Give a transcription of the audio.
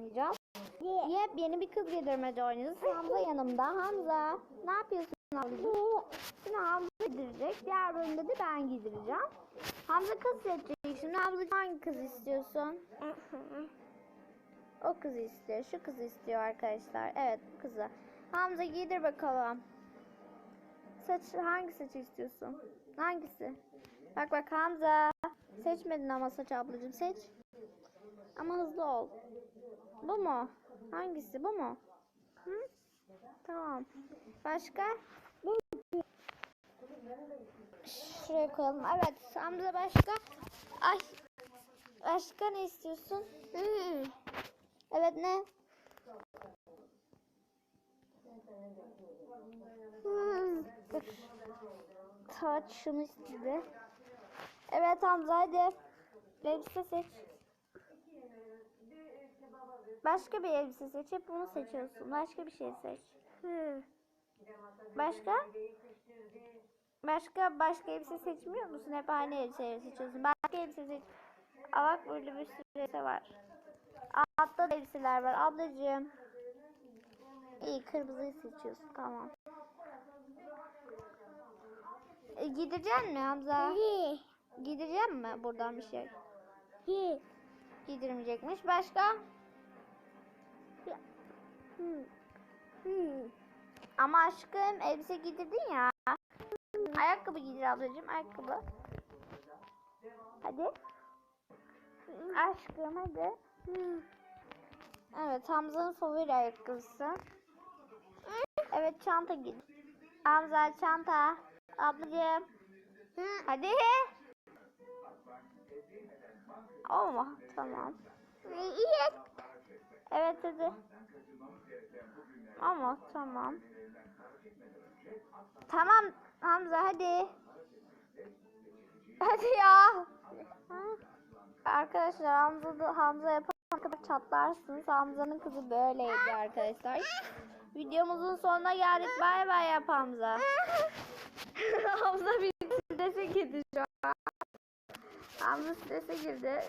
oynayacağız. Yepyeni bir kız yedirmece oynayacağız. Hamza yanımda. Hamza ne yapıyorsun ablacığım? Şimdi Hamza giydirecek. Diğer bölümde de ben giydireceğim. Hamza kız seçecek. Şimdi ablacığım hangi kız istiyorsun? O kızı istiyor. Şu kızı istiyor arkadaşlar. Evet bu kızı. Hamza giydir bakalım. Saç hangi saçı istiyorsun? Hangisi? Bak bak Hamza. Seçmedin ama saç ablacığım seç. Ama hızlı ol. Bu mu? Hangisi? Bu mu? Hı? Tamam. Başka? Şuraya koyalım. Evet. Hamza başka? Ay. Başka ne istiyorsun? Hı. Evet ne? Hmm. Saç şunu istedi. Evet Hamza hadi. Elbise seç. Başka bir elbise seç. Hep bunu seçiyorsun. Başka bir şey seç. Hı. Başka? Başka başka elbise seçmiyor musun? Hep aynı elbiseleri seçiyorsun. Başka elbise seç. Bak burada bir sürü elbise var. Altta da elbiseler var. Ablacığım. İyi kırmızıyı seçiyorsun. Tamam. E, giydirecek mi Hamza? Giydirecek mi buradan bir şey? Giydirmeyecekmiş. Başka? Ama aşkım elbise giydirdin ya. Ayakkabı giydir ablacığım. Ayakkabı. Hadi. Aşkım hadi. Evet Hamza'nın favori ayakkabısı. Evet çanta giy. Hamza çanta. Ablacığım. Hadi. Olma. Tamam. Evet hadi. Ama tamam. Tamam Hamza hadi. Hadi ya. Arkadaşlar Hamza da Hamza kadar çatlarsınız. Hamza'nın kızı böyleydi arkadaşlar. Videomuzun sonuna geldik. Bay bay yap Hamza. Hamza bir strese girdi şu an. Hamza strese girdi.